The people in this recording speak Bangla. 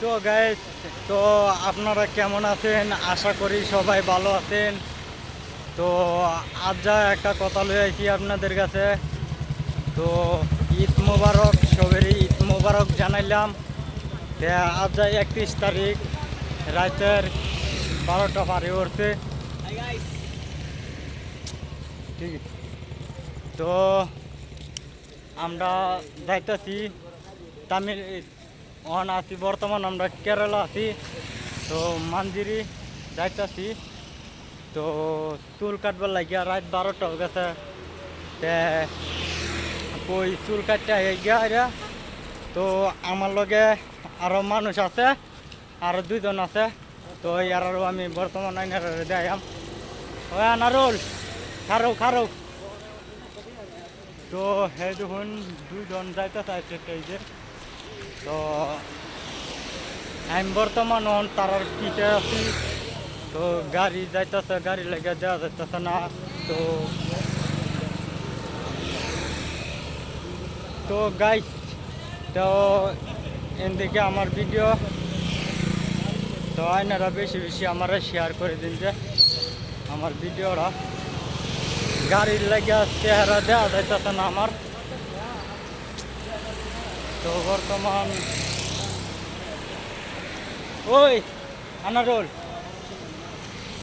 তো গাইস তো আপনারা কেমন আছেন? আশা করি সবাই ভালো আছেন। তো আজ যা একটা কথা লয়ে আইছি আপনাদের কাছে। তো ঈদ মোবারক সবেরই ঈদ মোবারক জানাইলাম। আজ যা একত্রিশ তারিখ, রাতের বারোটা পারে উঠছে। ঠিক। আছে। তো আমরা যাইতেছি তামিল ওখানে আছি, বর্তমান আমরা কেরালা আছি, তো মানজিরি যাইতেছি। তো চুল কাটবার লাগিয়া রাত বারোটা হয়ে গেছে। কই চুল কাটতে গিয়া এরা। তো আমার লগে আরও মানুষ আছে, আরও দুইজন আছে। তো ইয়ারও আমি বর্তমান আইনার দেয়াম ও নারুল খারো খারো। তো হে দেখুন, দুইজন যাইতে চাইছে তো আমি বর্তমান হন তারার পিছে আছি। তো গাড়ি যাইতেছে, গাড়ি লেগে দেওয়া যাইতেছে না। তো তো গাইস তো এদিকে আমার ভিডিও তো আইনারা বেশি বেশি আমার শেয়ার করে দিন যে আমার ভিডিওটা গাড়ির লেগে চেহারা দেওয়া যাইতেছে না আমার। তো বর্তমান ওই আনারুল।